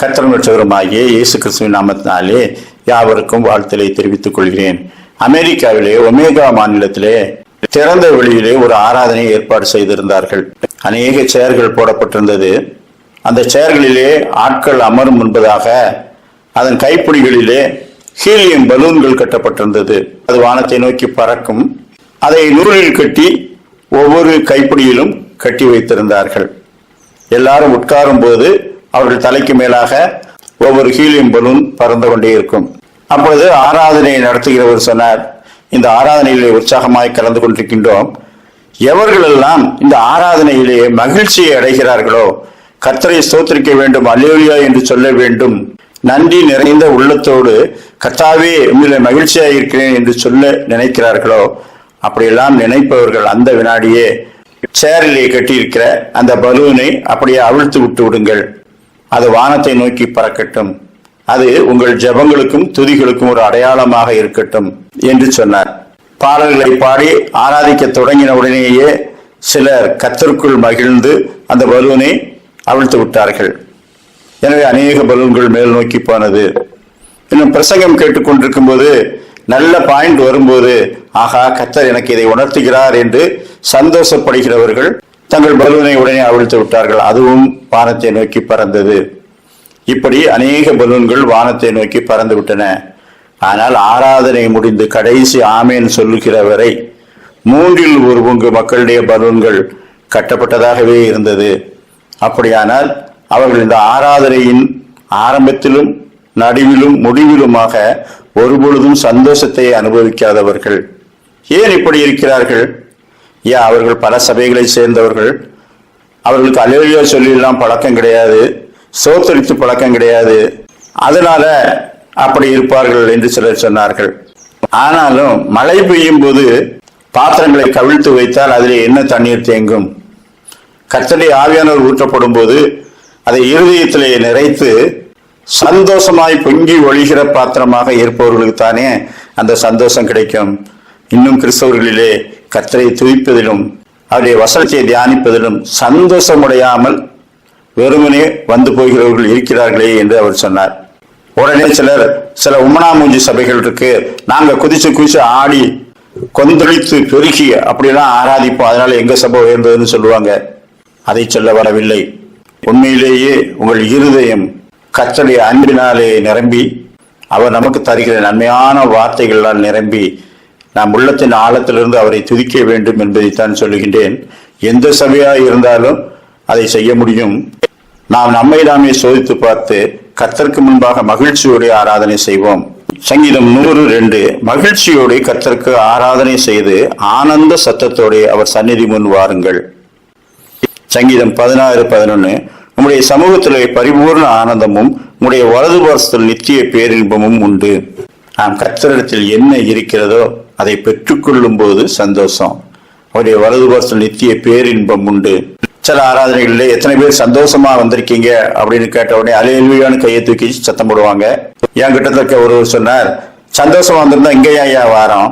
கர்த்தரும் ரட்சகருமாகிய இயேசு கிறிஸ்துவின் நாமத்தினாலே யாவருக்கும் வாழ்த்தலை தெரிவித்துக் கொள்கிறேன். அமெரிக்காவிலே ஒமேகா மாநிலத்திலே திறந்த வெளியிலே ஒரு ஆராதனை ஏற்பாடு செய்திருந்தார்கள். அநேக சேர்கள் போடப்பட்டிருந்தது. அந்த சேர்களிலே ஆட்கள் அமரும் முன்பதாக அதன் கைப்பிடிகளிலே ஹீலியம் பலூன்கள் கட்டப்பட்டிருந்தது. அது வானத்தை நோக்கி பறக்கும். அதை நூலில் கட்டி ஒவ்வொரு கைப்பிடியிலும் கட்டி வைத்திருந்தார்கள். எல்லாரும் உட்காரும் போது அவர்கள் தலைக்கு மேலாக ஒவ்வொரு ஹீலியம் பலூன் பறந்து கொண்டே இருக்கும். அப்பொழுது ஆராதனை நடத்துகிறவர் சொன்னார் இந்த ஆராதனையிலே உற்சாகமாய் கலந்து கொண்டிருக்கின்றோம். எவர்களெல்லாம் இந்த ஆராதனையிலே மகிழ்ச்சியை அடைகிறார்களோ கர்த்தரை ஸ்தோத்திரிக்க வேண்டும் அல்லேலியா என்று சொல்ல வேண்டும். நன்றி நிறைந்த உள்ளத்தோடு கர்த்தாவே உண்மையிலே மகிழ்ச்சியாக இருக்கிறேன் என்று சொல்ல நினைக்கிறார்களோ அப்படியெல்லாம் நினைப்பவர்கள் அந்த வினாடியே சேரிலே கட்டியிருக்கிற அந்த பலூனை அப்படியே அவிழ்த்து விட்டு விடுங்கள். அது வானத்தை நோக்கி பறக்கட்டும். அது உங்கள் ஜெபங்களுக்கும் துதிகளுக்கும் ஒரு அடையாளமாக இருக்கட்டும் என்று சொன்னார். பாடல்களை பாடி ஆராதிக்க தொடங்கின உடனேயே சிலர் கத்தருக்குள் மகிழ்ந்து அந்த பலூனை அவிழ்த்து விட்டார்கள். எனவே அநேக பலூன்கள் மேல் நோக்கி போனது. இன்னும் பிரசங்கம் கேட்டுக்கொண்டிருக்கும் போது நல்ல பாயிண்ட் வரும்போது ஆகா கத்தர் எனக்கு இதை உணர்த்துகிறார் என்று சந்தோஷப்படுகிறவர்கள் தங்கள் பலூனை உடனே அவிழ்த்து விட்டார்கள். அதுவும் வானத்தை நோக்கி பறந்தது. இப்படி அநேக பலூன்கள் வானத்தை நோக்கி பறந்து விட்டன. ஆனால் ஆராதனை முடிந்து கடைசி ஆமேன் சொல்லுகிற வரை மூன்றில் ஒரு பங்கு மக்களுடைய பலூன்கள் கட்டப்பட்டதாகவே இருந்தது. அப்படியானால் அவர்கள் இந்த ஆராதனையின் ஆரம்பத்திலும் நடுவிலும் முடிவிலுமாக ஒருபொழுதும் சந்தோஷத்தை அனுபவிக்காதவர்கள். ஏன் இப்படி இருக்கிறார்கள்? ஏன் அவர்கள் பல சபைகளை சேர்ந்தவர்கள். அவர்களுக்கு அலுவலியா சொல்லியெல்லாம் பழக்கம் கிடையாது. சோத்தரித்து பழக்கம் கிடையாது. அதனால அப்படி இருப்பார்கள் என்று சிலர் சொன்னார்கள். ஆனாலும் மழை பெய்யும் போது பாத்திரங்களை கவிழ்த்து வைத்தால் அதில் என்ன தண்ணீர் தேங்கும்? கத்தடி ஆவியானவர் ஊற்றப்படும் போது அதை இருதயத்திலே நிறைத்து சந்தோஷமாய் பொங்கி ஒழிகிற பாத்திரமாக இருப்பவர்களுக்கு தானே அந்த சந்தோஷம் கிடைக்கும். இன்னும் கிறிஸ்தவர்களிலே கத்தரை துவிப்பதிலும் அவருடைய வசனத்தை தியானிப்பதிலும் சந்தோஷமுடையாமல் வெறுமனே வந்து போகிறவர்கள் இருக்கிறார்களே என்று அவர் சொன்னார். உடனே சிலர் சில உமனாமூஞ்சி சபைகள் இருக்கு நாங்க குதிச்சு குதிச்சு ஆடி கொந்தளித்து பெருகி அப்படிலாம் ஆராதிப்போம் அதனால எங்க சபை உயர்ந்ததுன்னு சொல்லுவாங்க. அதை சொல்ல வரவில்லை. உண்மையிலேயே உங்கள் இருதயம் கத்தடைய அன்பினாலே நிரம்பி அவர் நமக்கு தருகிற நன்மையான வார்த்தைகளால் நிரம்பி நாம் உள்ளத்தின் ஆழத்திலிருந்து அவரை துதிக்க வேண்டும் என்பதைத்தான் சொல்லுகின்றேன். எந்த சபையா இருந்தாலும் அதை செய்ய முடியும். நாம் நம்மை நாமே சோதித்து பார்த்து கர்த்தருக்கு முன்பாக மகிழ்ச்சியோடு ஆராதனை செய்வோம். சங்கீதம் நூறு ரெண்டு மகிழ்ச்சியோடு கர்த்தருக்கு ஆராதனை செய்து ஆனந்த சத்தத்தோடு அவர் சந்நிதி முன் வாருங்கள். சங்கீதம் பதினாறு பதினொன்னு உம்முடைய சமூகத்திலே பரிபூர்ண ஆனந்தமும் உம்முடைய வலது பாரசத்தில் நித்திய பேரின்பமும் உண்டு. நாம் கத்தரிடத்தில் என்ன இருக்கிறதோ அதை பெற்றுக்கொள்ளும் போது சந்தோஷம். அவருடைய வலது பாசத்தில் நித்திய பேரின்பம் உண்டு. சில ஆராதனைகளிலே எத்தனை பேர் சந்தோஷமா வந்திருக்கீங்க அப்படின்னு கேட்ட உடனே அலையல்வியான்னு கையை தூக்கி சத்தம் போடுவாங்க. என் கிட்ட இருக்க ஒருவர் சொன்னார் சந்தோஷமா வந்திருந்தா இங்கேயா ஐயா வாரம்.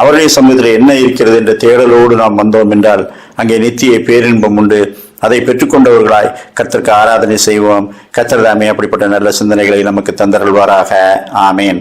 அவருடைய சமூகத்தில் என்ன இருக்கிறது என்ற தேடலோடு நாம் வந்தோம் என்றால் அங்கே நித்திய பேரின்பம் உண்டு. அதை பெற்றுக்கொண்டவர்களாய் கத்திற்கு ஆராதனை செய்வோம். கத்திரதாமே அப்படிப்பட்ட நல்ல சிந்தனைகளை நமக்கு தந்தருள்வாராக. ஆமேன்.